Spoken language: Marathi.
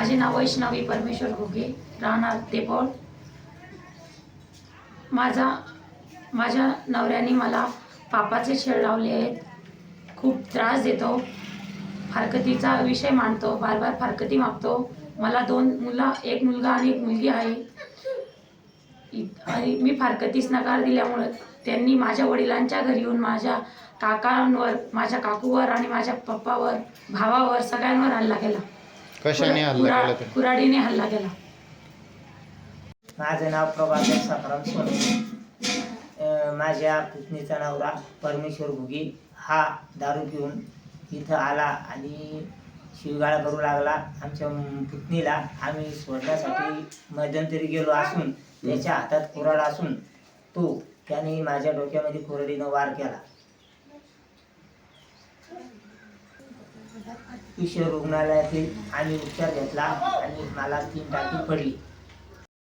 माझे नाव वैष्णवी परमेश्वर घुगे राहणार तेपोळ माझा माझ्या नवऱ्याने मला पापाचे छेड लावले आहेत. खूप त्रास देतो. फारकतीचा विषय मांडतो. बार बार फारकती मागतो. मला दोन मुलं एक मुलगा आणि एक मुलगी आहे. इ- आणि मी फारकतीस नकार दिल्यामुळं त्यांनी माझ्या वडिलांच्या घरी येऊन माझ्या काकांवर माझ्या काकूवर आणि माझ्या पप्पावर भावावर सगळ्यांवर हल्ला केला. कशाने हल्ला कुरा- केला ते कुऱ्हाडीने हल्ला केला. माझं नाव प्रभाकर साखराम सोनवणे. अं, माझ्या पुतणीचा नवरा परमेश्वर भुगी. हा दारू पिऊन इथं आला आणि शिवगाळा करू लागला. आमच्या म- पुतणीला आम्ही सोडण्यासाठी मध्यंतरी गेलो असून त्याच्या हातात कुऱ्हाड असून तो त्याने माझ्या डोक्यामध्ये कुऱ्हाडीनं वार केला. किशोर रुग्णालयातील आणि उपचार घेतला आणि मला तीन टाकी पडली.